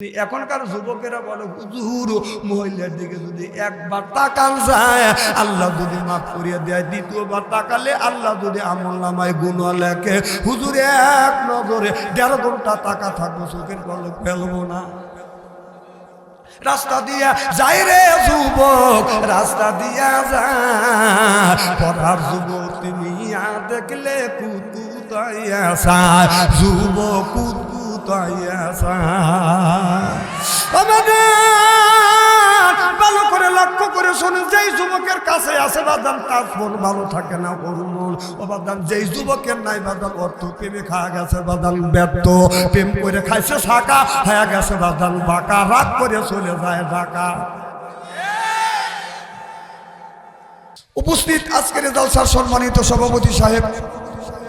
এখনকার যুবকেরা বলে, হুজুর, মহিলার দিকে যদি একবার তাকান যায়, আল্লাহ যদি মাফ করিয়ে দেয়, দ্বিতীয়বার তাকালে আল্লাহ যদি আমল নামায় গুণ লেখে। হুজুর, এক নজরে দেড় ঘণ্টা টাকা থাকব, চোখের পলক ফেলব না। রাস্তা দিয়া যাই রে যুবক, রাস্তা দিয়া যায়। পড়ার যুবক তুমি দেখলে কুতুতাইয়া সায় যুবক কুতুতাইয়া ভালো করে লক্ষ্য করে শুনে যেই যুবকের কাছে আছে, বাদাম তার মন ভালো থাকে না ওর মন ও বাদাম, যেই যুবকের নাই, বাদাম অর্থ প্রেমে খাওয়া গেছে, বাদাম ব্যর্থ। প্রেম করে খাইছে শাকা হয়ে গেছে বাদাম বাঁকা। রাগ করে চলে যায় ঢাকা। উপস্থিত আজকের জলসার সম্মানিত সভাপতি সাহেব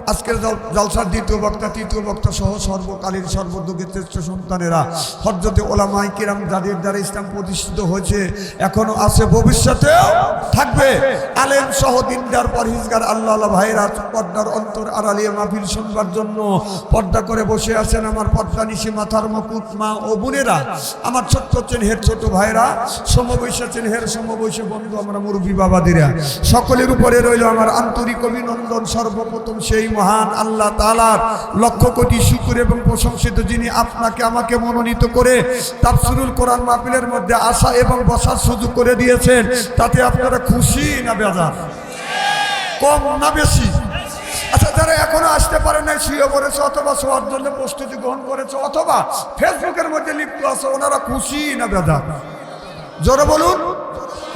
আজকের জল- জলসার দ্বিতীয় বক্তা, তৃতীয় বক্তা সহ সর্বকালীন সর্বদুঃখের শ্রেষ্ঠ সন্তানেরা। হজরতে ওলামাই কিরাম যাদের দ্বারা ইসলাম প্রতিষ্ঠিত হয়েছে, এখনও আছে, ভবিষ্যতেও থাকবে। আলেম সহ দিনদার পরহিজগার আল্লাহ আল্লাহ ভাইরা পর্দার অন্তর আড়ালিয়া মাহফিল শুনবার জন্য পর্দা করে বসে আছেন আমার পর্দা নিশি মাথার মকুট মা ও বোনেরা। আমার ছোট্ট চেনহের ছোট ভাইরা সমবয়সা চেনহের সমবয়সী বন্ধু, আমরা মুরব্বী বাবাদিরা। সকলের উপরে রইল আমার আন্তরিক অভিনন্দন, সর্বপ্রথম সেই মহান আল্লাহ তালার লক্ষ কোটি শুকুর এবং প্রশংসিত যিনি আপনাকে আমাকে মনোনীত করে তাফসিরুল কোরআন মাহফিলের মধ্যে আসা এবং বসার সুযোগ করে দিয়েছেন, তাতে আপনারা খুশি না বেজার? কম না বেশি? আচ্ছা যারা এখনও আসতে পারে নাই, শুয়ে পড়েছে অথবা শোয়ার জন্য প্রস্তুতি গ্রহণ করেছে অথবা ফেসবুকের মধ্যে লিপ্ত আছে, ওনারা খুশি না বেদা জোরে বলুন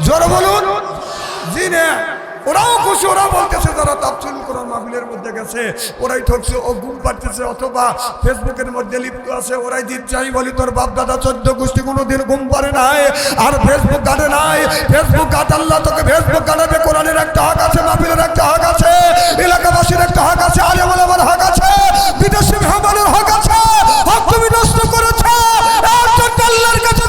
জোরে বলুন। জি না। ওরাও খুশি, ওরাও বলতেছে, যারা তাপসিল কোরআন মাহফিলের মধ্যে গেছে, ওরাই ঠকছে, ও ঘুম পাচ্ছে অথবা ফেসবুকের মধ্যে লিপ্ত আছে, ওরাই দিন চাই বলি, তোর বাপ দাদা চোদ্দ গোষ্ঠী কোনোদিন ঘুম পারে নাই, আর ফেসবুক গাড়ে নাই, ফেসবুক গাট আল্লাহ তোকে ফেসবুক গাড়াবে কোরআনের একটা হক আছে, মাহফিলের একটা হক আছে, এলাকাবাসীর একটা হক আছে আলিম আলমের হক আছে, বিদেশি মেহমানের হক আছে, হক তুমি নষ্ট করেছ আল্লাহর কাছে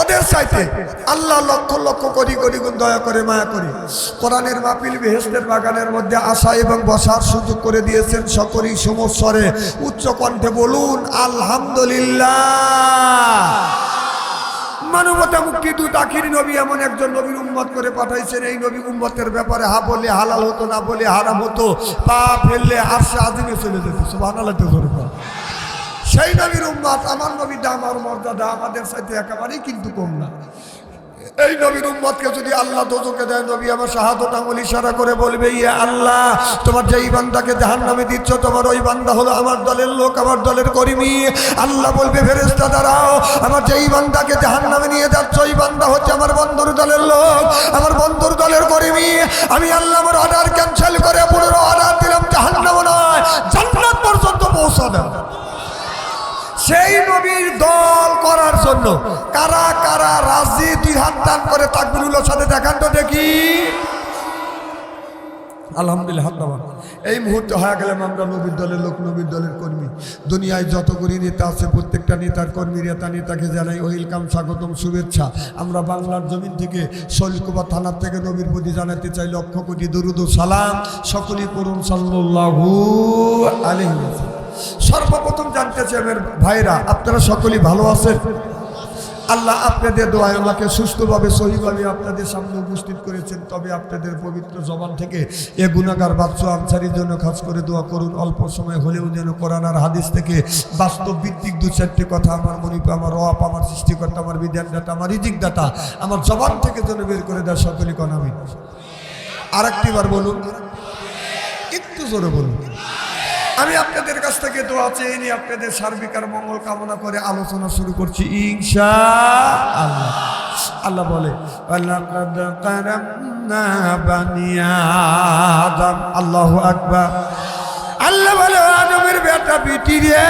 ওদের চাইতে আল্লাহ লক্ষ লক্ষ করি করি গুণ দয়া করে মায়া করে। কোরআনের মাপিল বেহেস্তের বাগানের মধ্যে আসা এবং বসার সুযোগ করে দিয়েছেন সকলেই সমস্বরে। উচ্চ কণ্ঠে বলুন, আলহামদুলিল্লাহ। মানবতা মুক্তি দূত আখির নবী এমন একজন নবীর উম্মত করে পাঠাইছেন। এই নবী উম্মতের ব্যাপারে হা বলে হালাল হতো, না বলে হারাম হতো, পা ফেললে আরশে আজিমে চলে যেত। বল। সেই নবীর উম্মত, আমার নবীর দাম আর মর্যাদা আমাদের সাথে একেবারেই কিন্তু কম না। এই নবীর উম্মতকে যদি আল্লাহ দোজকে দেয়, নবী আমার শাহাদত আমল ইশারা করে বলবে, ইয়া আল্লাহ, তোমার যেই বান্দাকে জাহান নামে দিচ্ছ, তোমার ওই বান্দা হলো আমার দলের লোক, আমার দলের কর্মী। আল্লাহ বলবে ফেরেস্তা দাঁড়াও, আমার যেই বান্দাকে জাহান নামে নিয়ে যাচ্ছ, ওই বান্দা হচ্ছে আমার বন্ধুর দলের লোক, আমার বন্ধুর দলের কর্মী। আমি আল্লাহ আমার অর্ডার ক্যান্সেল করে পুনর অর্ডার দিলাম জাহান নামে নয়, জান্নাত পর্যন্ত পৌঁছা দেয় সেই নবীর দল করার জন্য কারা কারা রাজি, দুই হাত টান করে তাকবিরুল্লাহ সাথে দেখান তো দেখি। আলহামদুলিল্লাহ এই মুহূর্তে হয়ে গেলাম আমরা নবীর দলের লোক, নবীর দলের কর্মী। দুনিয়ায় যতগুলি নেতা আছে, প্রত্যেকটা নেতার কর্মী নেতা, নেতাকে জানাই ওয়েলকাম, স্বাগতম, শুভেচ্ছা। আমরা বাংলার জমিন থেকে শৈলকুবা থানার থেকে নবীর প্রতি জানাতে চাই লক্ষ কোটি দরুদ সালাম। সকলেই করুন আলাইহি ওয়াসাল্লাম। সর্বপ্রথম জানতে চাই আমার ভাইরা, আপনারা সকলেই ভালো আছেন? আল্লাহ আপনাদের দোয়ায় আমাকে সুস্থভাবে, সহিভাবে আপনাদের সামনে উপস্থিত করেছেন। তবে আপনাদের পবিত্র জবান থেকে এ গুণাগার বাচ্চা আনসারির জন্য খাস করে দোয়া করুন। অল্প সময় হলেও যেন কোরআন আর হাদিস থেকে বাস্তব ভিত্তিক দু চারটি কথা আমার মনিপ, আমার রপ আমার সৃষ্টিকর্তা, আমার বিধানদাতা, আমার রিজিক দাতা আমার জবান থেকে যেন বের করে দেয় সকলে কনামি আর একটিবার বলুন। একটু জোরে বলুন। আমি আপনাদের কাছ থেকে দোয়া চেয়ে নিয়ে আপনাদের সার্বিক আর মঙ্গল কামনা করে আলোচনা শুরু করছি, ইনশা আল্লাহ। আল্লাহ বলে আল্লাহ "ও আদমের বেটা রে।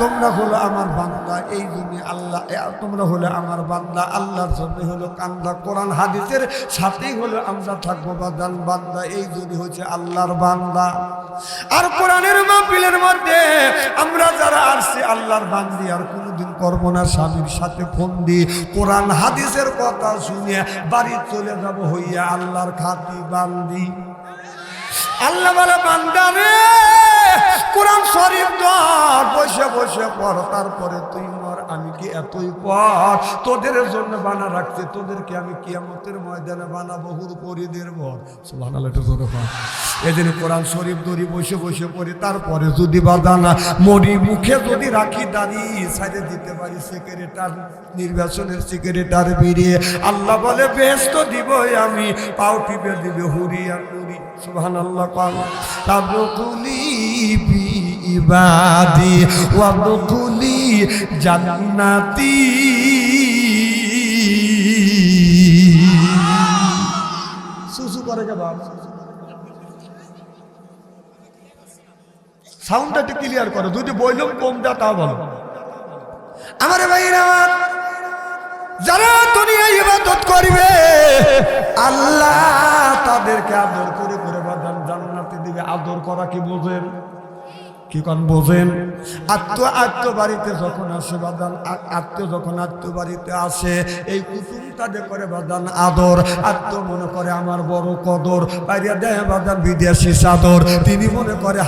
তোমরা হলো আমার বান্দা, এই জন্য আল্লাহ তোমরা হলো আমার বান্দা, আল্লাহর জন্য হলো কান্দা। কোরআন হাদিসের সাথেই হলো আমরা থাকব বাদান বান্দা, এই জন্য হচ্ছে আল্লাহর বান্দা। আর কোরআনের মাহফিলের মধ্যে আমরা যারা আসছি, আল্লাহর বান্দি, আর কোনোদিন করব না, স্বামীর সাথে ফোন দিয়ে কোরআন হাদিসের কথা শুনে বাড়ি চলে যাব হইয়া আল্লাহর খাতি বান্দি। আল্লাহ বলে বান্দারে কোরআন শরীফ ধর বসে বসে পড় তারপরে তুই কি এতই পর তোদের জন্য বানা রাখছি, তোদেরকে আমি কিয়ামতের ময়দানে বানাবো, হুর পরিদের ভর সুবহানাল্লাহ, একটু এদিন কোরআন শরীফ ধরি, বসে বসে পড়ি, তারপরে যদি বাদানা মরি মুখে যদি রাখি দাঁড়ি, সাইডে দিতে পারি সেক্রেটার নির্বাচনের সেক্রেটার বেরিয়ে, আল্লাহ বলে বেশ তো দিবই আমি, পাও টিপে দিবে, হুরি আর নুরি। সুবহান আল্লাহ পাল তাবকুলি ইবাদি ওয়াবকুলি জান্নাতি। সুসু করে কে বাবা সাউন্ডটা একটু ক্লিয়ার করো যদি বইলুম কম দা তা বলো। আমার আমার যারা দুনিয়ায় ইবাদত করবে, আল্লাহ তাদেরকে আদর করে করে বাদান জান্নাতে দিবে। আদর করা কি বোঝেন? কি কন বোঝেন? আত্ম আত্ম বাড়িতে যখন আসে, বাদান যখন আত্ম বাড়িতে আসে, এই করে, বাদান আদর, আত্ম মনে করে আমার বড় কদর। বাইরে দেয়, বাদান বিদেশি চাদর। তিনি মনে করে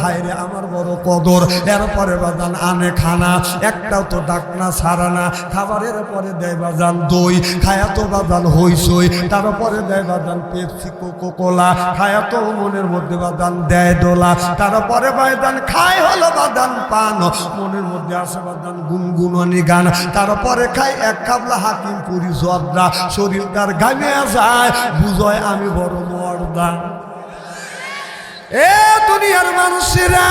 আমার বড় কদর। এরপরে বাদান আনে খানা, একটাও তো ডাকনা, ছাড়া না। খাবারের পরে দেয় বাজান দই, খায়া তো বাজান হইসই তারপরে দেয় বাজান পেপসি কোকো কোলা খায়া মনের মধ্যে বাদান দেয় দোলা। তারপরে বাদান খায় হলো বাদান পান। মনের মধ্যে আসে বাদান গুনগুননি গান। তারপরে খাই এক কাবলা হাকিম পুরি জর্দা। শরীর তার গামে যায়, বুঝয় আমি বড় মর্দা। এ দুনিয়ার মানুষেরা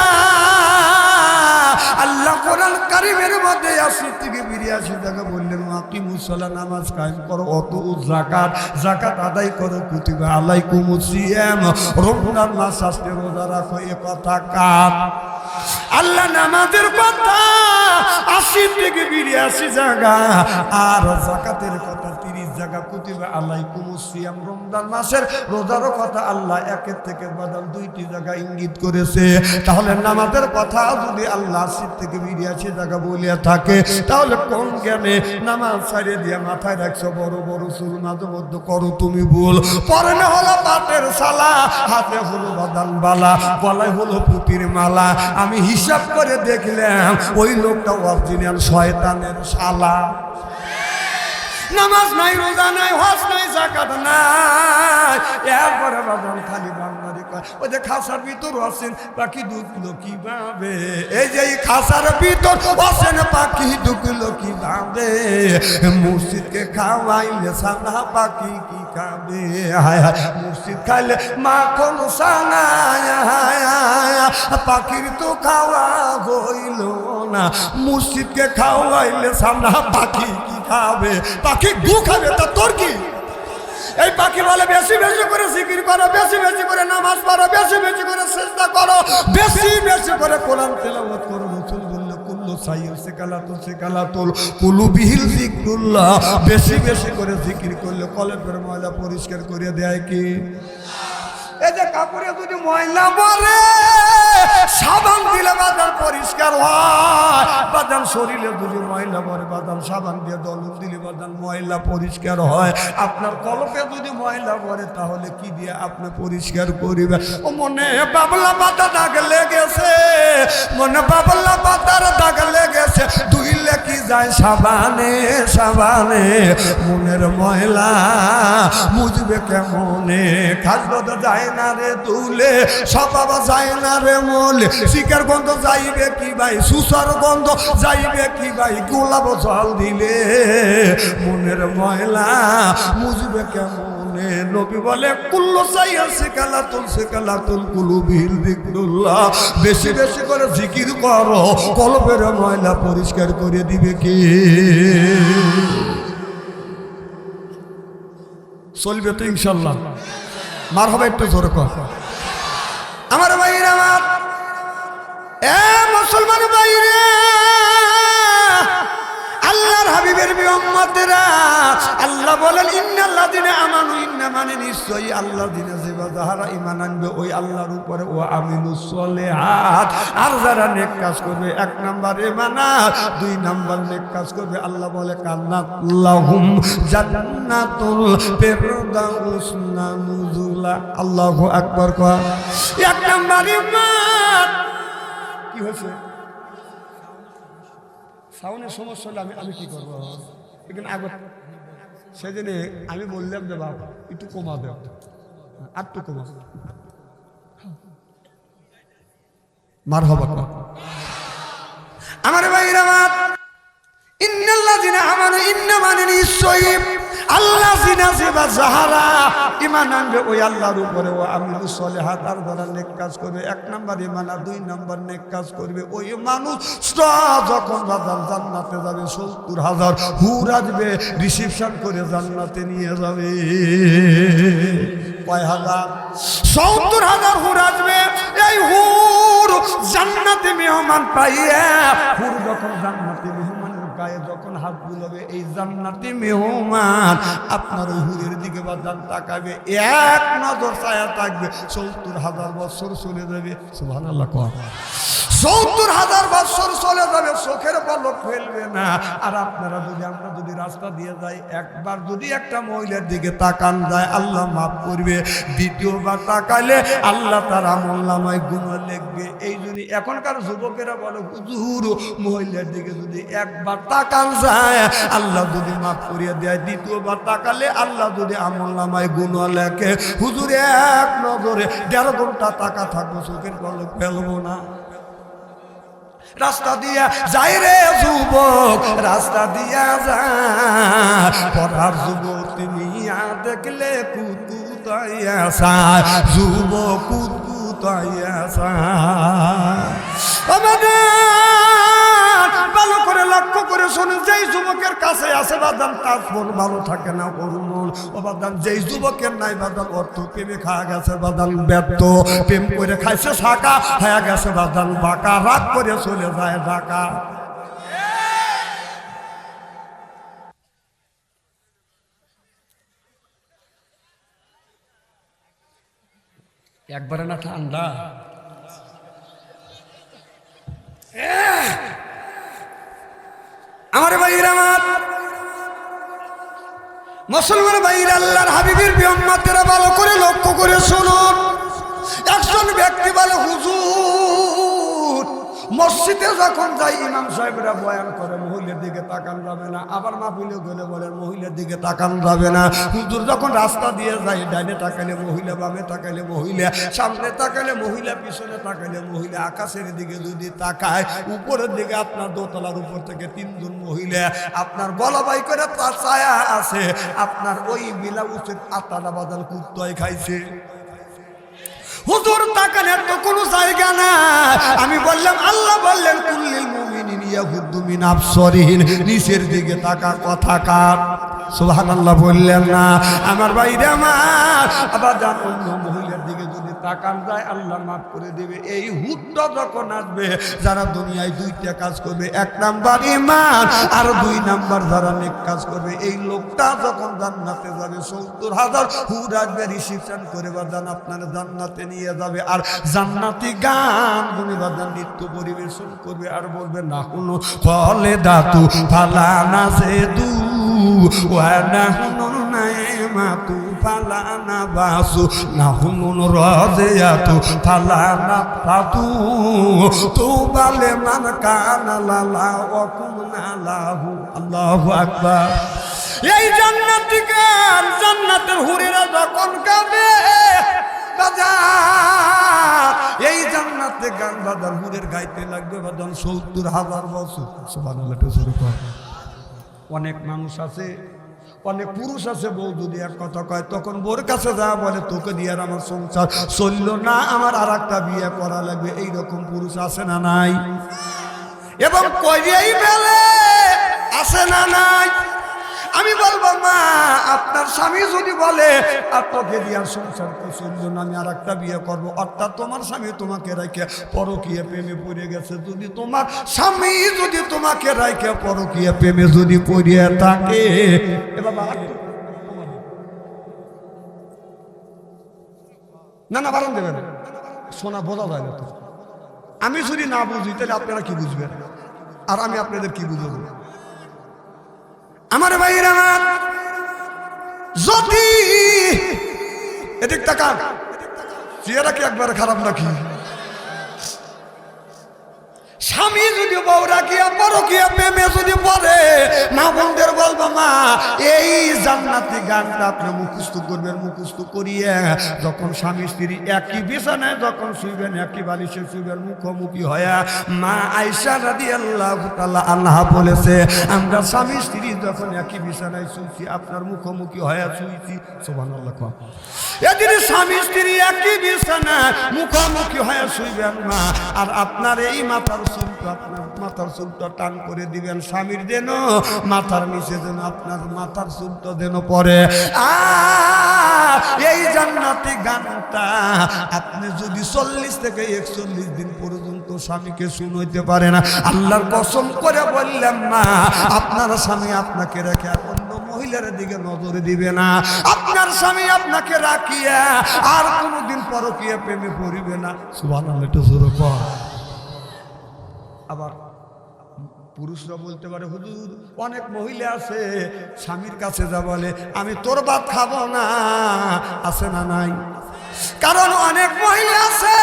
আল্লাহ কোরআন কারিমের মধ্যে আশি থেকে বিরিয়াশি টাকা বললেন মাকি মুসলা নামাজ কায়েম করো, অত জাকাত জাকাত আদায় করো, কুতিবা আলাই কুমুসিয়াম রমজান মাস আসতে রোজা রাখো, এ কথা কার? আল্লাহ নামাজের কথা, আশি থেকে বিরিয়াশি জায়গা, আর জাকাতের কথা জায়গা কুতিবা আল্লাহ কুমুসিয়াম রমজান মাসের রোজারও কথা আল্লাহ একের থেকে বাদাম দুইটি জায়গা ইঙ্গিত করেছে। তাহলে নামাজের কথা যদি আল্লাহ আশি থেকে বিরিয়াশি জায়গা বলিয়া থাকে, তাহলে কোন জ্ঞানে নামাজ ছাড়িয়ে দিয়ে মাথায় রাখছো, বড় বড় চুল মাঝে মধ্যে করো তুমি ভুল। পরনে হলো পাটের সালা, হাতে হলো বাদান বালা, গলায় হলো পুতির মালা। আমি হিসাব করে দেখলাম, ওই লোকটা অরিজিনাল শয়তানের শালা। নামাজ নাই, রোজা নাই, হজ নাই জাকাত নাই। এরপরে বাজান খালি বাংলারি কয়, ওই যে খাসার ভিতর আছেন, পাখি ঢুকলো কীভাবে? এই যে খাসার ভিতর আছেন, পাখি ঢুকলো কীভাবে? মসজিদকে খাওয়াইলে সানা পাখি কি খাবে? মসজিদ খাইলে মাখন সানা পাখির তো খাওয়া হইল না। মসজিদকে খাওয়াইলে সানা পাখি কি খাবে। পাখি গু খাবে, তা তোর কি? এই পাখি বলে, বেশি বেশি করে জিকির করো, বেশি বেশি করে নামাজ পড়ো, বেশি বেশি করে চেষ্টা করো, বেশি বেশি করে কোরআন তেলাওয়াত করো রসুল বলল কুল্লু সাইয়্যিদ সেকালাতুল সেকালাতুল কুলু বিহিল বেশি বেশি করে জিকির করলে কলেজের ময়লা পরিষ্কার করে দেয় কি? এই যে কাপড়ে যদি ময়লা পরে সাবান দিলে বাদাম পরিষ্কার হয়। বাদাম শরীরে যদি ময়লা পরে বাদাম সাবান দিয়ে দলন দিলে বাদাম ময়লা পরিষ্কার হয়। আপনার কলপে যদি ময়লা পরে তাহলে কি দিয়ে আপনি পরিষ্কার করিবে? ও মনে বাবলা পাতা দাগ লেগেছে, মনে বাবলা পাতার দাগ লেগেছে। ধুইলে কি যায় সাবানে সাবানে? মনের ময়লা মুজবে কেমনে? খাসবো তো যায় না রে তুলে সবাব যায় না শিকার গন্ধ যাইবে কি ভাই? সুসার গন্ধ যাইবে কি ভাই? গোলাপ জল দিলে মনের ময়লা মুজবে কেমনে? বেশি বেশি করে জিকির করো, কলবের ময়লা পরিষ্কার করে দিবে কে? চলবে তো ইনশাল্লাহ। মার হবে একটু জোর কর। আল্লাহ বলেন, ইন্নাল্লাহ দিনে আমানু, ইন্না মানে নিশ্চয়ই আল্লাহ দিনে যে বা যাহারা ইমান আনবে, ওই আল্লাহর উপরে ও আমিনু সলেহাত। আর যারা নেক কাজ করবে, এক নাম্বার ইমানা দুই নাম্বার নেক কাজ করবে, আল্লাহ বলে, কান্নাত লাহুম জান্নাতুল ফিরদাউস নুজুলা। আল্লাহু আকবার কয়। এক নাম্বার ইমান কি হয়েছে? সাউন্ডের সমস্যা হলে আমি আমি কি করব? এখানে আগত। সেদিনে আমি বললাম যে, বাবা, একটু কমা দেও। আর একটু কমা। মার হবা। আমার ভাইরা আল্লাহ জিনা জিবা যাহারা ইমান ও নেক কাজ এক নাম্বার দুই নাম্বার নেক ওই মানুষ জান্নাতে যাবে, সত্তর হাজার হুর আসবে রিসিপশন করে জান্নাতে নিয়ে যাবে। কয় হাজার? সত্তর হাজার হুর আসবে। এই হুর জান্নাতে মেহমান পাইয়া হুর যখন জান্নাতে গায়ে যখন হাত বুলাবে, এই জান্নাতি মেহমান আপনার হুরের দিকে বাজার তাকাবে, এক নজর ছায়া থাকবে, সত্তর হাজার বছর চলে যাবে। সুহান আল্লাহ সত্তর হাজার বছর চলে যাবে, চোখের পলক ফেলবে না। আর আপনারা যদি, আমরা যদি রাস্তা দিয়ে যাই, একবার যদি একটা মহিলার দিকে তাকান যায়, আল্লাহ মাফ করবে। দ্বিতীয়বার তাকালে আল্লাহ তার আমল নামায় গুণ লিখবে। এই জন্য এখনকার যুবকেরা বলে, হুজুর, মহিলার দিকে যদি একবার তাকান যায়, আল্লাহ যদি মাফ করিয়ে দেয়। দ্বিতীয়বার তাকালে আল্লাহ যদি আমল নামায় গুণ লেখে। হুজুর, এক নজরে দেড় ঘণ্টা টাকা থাকব, চোখের পলক ফেলব না। রাস্তা দিয়া যাই রে যুবক, রাস্তা দিয়া যা পড়ার যুবক তুমি দেখলে কুতু তাইয়াসা যুবক কুতু তাইয়াসা করে লক্ষ্য করে শুনে, যেই যুবকের কাছে আছে, বাদাম, তার মন ভালো থাকে না ওর মন ও বাদাম, যেই যুবকের নাই, বাদাম, অর্থ প্রেমে খাওয়া গেছে, বাদাম ব্যর্থ। প্রেম করে খাইছে শাকা হয়ে গেছে বাদাম বাঁকা, রাগ করে চলে যায় ঢাকা। একবারে না ঠান্ডা আমার ভাইয়ের আমার মুসলমান ভাইয়ের আল্লাহর হাবিবের বিহম্মাতেরা ভালো করে লক্ষ্য করে শুনুন। একজন ব্যক্তি বলে হুজুর মসজিদে যখন যাই, ইমাম সাহেবরা বয়ান করে, মহিলার দিকে তাকান যাবে না। আবার মাহফিলে গেলে বলেন মহিলার দিকে তাকান যাবে না। হুজুর যখন রাস্তা দিয়ে যাই ডাইনে তাকালে মহিলা, বামে তাকালে মহিলা, সামনে তাকালে মহিলা, পিছনে তাকালে মহিলা, আকাশের দিকে যদি তাকায়, উপরের দিকে আপনার দোতলার উপর থেকে তিনজন মহিলা, আপনার গলাবাই করে তার ছায়া আছে। আপনার ওই মিলা উচিত আত্মারা বাদাল কুত্তয় খাইছে। হুজুর তাকানের তো কোনো জায়গা না আমি বললাম, আল্লাহ বললেন, কুল্লিল মুমিনিন ইয়াহুদ্দু মিন নিচের দিকে তাকা কথা কার? সুবহানাল্লাহ বললেন না। আমার বাইরে আমার, আবার যান অন্য মহিলার দিকে যদি তাকান যায় আল্লাহ মাফ করে দেবে। এই হুটটা যখন আসবে, যারা দুনিয়ায় দুইটা কাজ করবে, এক নাম্বার ইমান আর দুই নাম্বার যারা নেক কাজ করবে। এই লোকটা যখন জান্নাতে যাবে, সত্তর হাজার হুর আসবে রিসিপশন করে বাদান আপনার জান্নাতে নিয়ে যাবে। আর জান্নাতি গান গুনি বাদান নৃত্য পরিবেশন করবে। আর বলবে, না হুনো, ফলে দাতু ফালা না সে দু ওয়ানা হুনো নাইমাতু ফালা না বাসু, না হুনো রাজিয়াতু ফালা না ফাতু। তু বালে মান কানা লালা ওয়া কুমনা লাহু, আল্লাহু আকবার। এই জান্নাতি গান জান্নাতের হুরেরা যখন গাবে এই জান্নাতে গান বাজার হুরের গাইতে লাগবে বাজান সত্তর হাজার বছর। সুবহানাল্লাহ, একটু কর। অনেক মানুষ আছে অনেক পুরুষ আছে বউ যদি এক কথা কয়, তখন বোর কাছে যা বলে তোকে দিয়ে আর আমার সংসার চলল না, আমার আর একটা বিয়ে করা লাগবে। এইরকম পুরুষ আছে না নাই? এবং কইয়েই বেলে আছে না নাই? আমি বলব, মা, আপনার স্বামী যদি বলে আপনাকে দিয়ে সংসার পছন্দ না আমি আর একটা বিয়ে করব। অর্থাৎ তোমার স্বামী তোমাকে রেখে পরকীয় প্রেমে পড়ে গেছে। যদি তোমার স্বামী যদি তোমাকে রেখে পরকীয় প্রেমে যদি পড়িয়ে থাকে না না, বারণ দেবেন সোনা বোঝা যায় না তো। আমি যদি না বুঝি, তাহলে আপনারা কি বুঝবেন? আর আমি আপনাদের কি বুঝব? আমার ভাইয়ের আমার। যদি এদিক তাকান। চেয়ারা কি একবার খারাপ নাকি? স্বামী যদি বউ রাখিয়া পরকিয়া প্রেমে যদি পড়ে, মা বোনদের বলব, মা, এই জান্নাতি গানটা আপনি মুখস্থ করবেন, মুখস্থ করিয়ে যখন স্বামী স্ত্রী একই বিছানায় যখন শুইবেন, একই বালিশে শুইবেন, মুখোমুখি হয়ে মা আয়সা রাদি আল্লাহ আল্লাহ বলেছে, আমরা স্বামী স্ত্রী যখন একই বিছানায় শুইছি, আপনার মুখোমুখি হয়ে শুইছি। সোভান আল্লাহ এদিন স্বামী স্ত্রী একই বিছানায় মুখোমুখি হয়ে শুইবেন মা আর আপনার এই মাথার চুলটা, আপনার মাথার চুলটা টান করে দিবেন স্বামীর যেন, মাথার নিচে যেন আপনার মাথার চুলটা যেন পরে এই জান্নাতি গানটা আপনি যদি চল্লিশ থেকে একচল্লিশ দিন পর্যন্ত স্বামীকে শুনইতে পারেন, আল্লাহর কসম করে বললাম মা, আপনার স্বামী আপনাকে রেখে মহিলার দিকে নজর দিবে না। আপনার স্বামী আপনাকে রাখিয়া আর কোনোদিন পরকিয়া প্রেমে পড়িবে না। সুবান একটু জোরে। আবার পুরুষরা বলতে পারে, হুজুর, অনেক মহিলা আছে, স্বামীর কাছে যা বলে, আমি তোর ভাত খাব না। আছে না নাই? কারণ অনেক মহিলা আছে,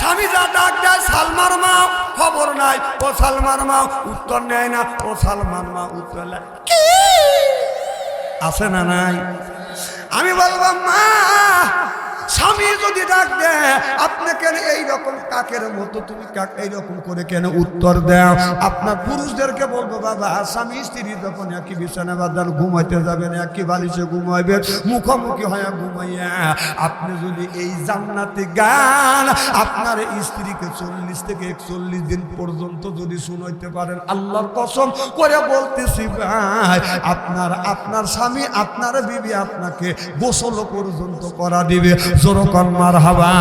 স্বামী যা ডাক দেয়, সালমার মা, খবর নাই, ও সালমার মা উত্তর নেয় না, ও সালমার মা উত্তর নেয়। কি আছে না নাই? আমি বলব মা স্বামী যদি ডাক দেয়, আপনি কেন এইরকম কাকের মতো তুমি কাক এইরকম করে কেন উত্তর দাও আপনার পুরুষদেরকে বলব, বাবা, স্বামী স্ত্রী যখন একই বিছানা বাদান ঘুমাইতে যাবেন একই বালিশে ঘুমাইবে, মুখোমুখি হয়ে ঘুমাইয়া আপনি যদি এই জান্নাতি গান, আপনার স্ত্রীকে চল্লিশ থেকে একচল্লিশ দিন পর্যন্ত যদি শুনাইতে পারেন, আল্লাহর কসম করে বলতেছি, ভাই, আপনার আপনার স্বামী, আপনার বিবি আপনাকে গোসল পর্যন্ত করা দিবে। জোরকন মার হাবা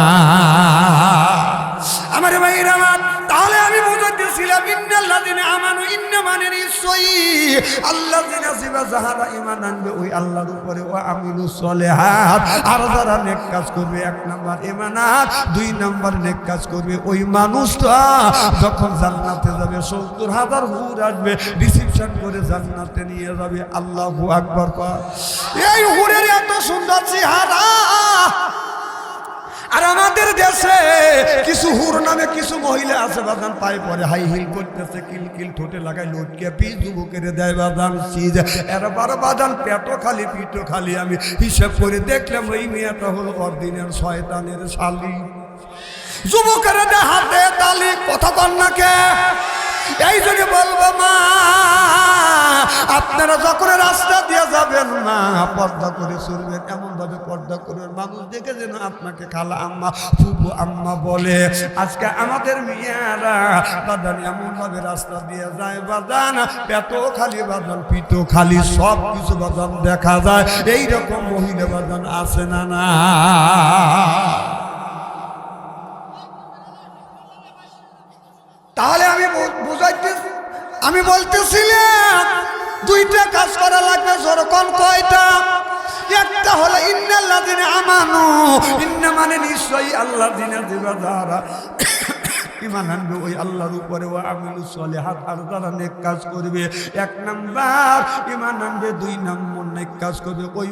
আমার আমার তাহলে আমি বুঝাতেছিলাম ইন্নাল্লাযিনা আমানু ইন্না মানে নিশ্চয়ই আল্লাযিনা জিবা যাহারা ঈমান আনবে, ওই আল্লাহর উপরে ও আমিলু সলিহাত। আর যারা নেক কাজ করবে, এক নাম্বার ঈমানাত, দুই নাম্বার নেক কাজ করবে, ওই মানুষটা যখন জান্নাতে যাবে, সত্তর হাজার হুর আসবে রিসিপশন করে জান্নাতে নিয়ে যাবে। আল্লাহু আকবার এই হুরের এত সুন্দর চেহারা আর আমাদের দেশে কিছু হুর নামে কিছু মহিলা আছে বাদান পায়ে পরে হাই হিল করতেছে, কিল কিল ঠোঁটে লাগাই লোটকে পি যুবকের দেয় বাদান সিজ। এরবার বাদান পেটো খালি পিঠো খালি, আমি হিসেব করে দেখলাম ওই মেয়েটা হলো অর্দিনের শয়তানের শালি। যুবকের হাতে তালি, কথা কন্যাকে এই জন্য বলব মা, আপনারা যখন রাস্তা দিয়ে যাবেন মা পর্দা করে চলবেন এমন ভাবে পর্দা করবেন মানুষ দেখে যেন আপনাকে খালা আম্মা ফুবু আম্মা বলে। আজকে আমাদের মেয়েরা বাদান এমন ভাবে রাস্তা দিয়ে যায়, বাদান পেট খালি, বাদান পিঠ খালি, সব কিছু বাদান দেখা যায়। এই রকম মহিলা বাদান আছে না না তাহলে আমি বু- বুঝাইতে আমি বলতেছিলাম, দুইটা কাজ করা লাগবে, যেরকম কয়টা? একটা হলো, ইন্নাল্লাহ দিনে আমানু। ইন্না মানে নিশ্চয়ই আল্লাহ দিনে দিবা দ্বারা ইমান আনবে ওই আল্লাহর উপরে আর নেক কাজ করবে, এক নাম্বার। ইমান দুই নম্বর নেক কাজ করবে। ওই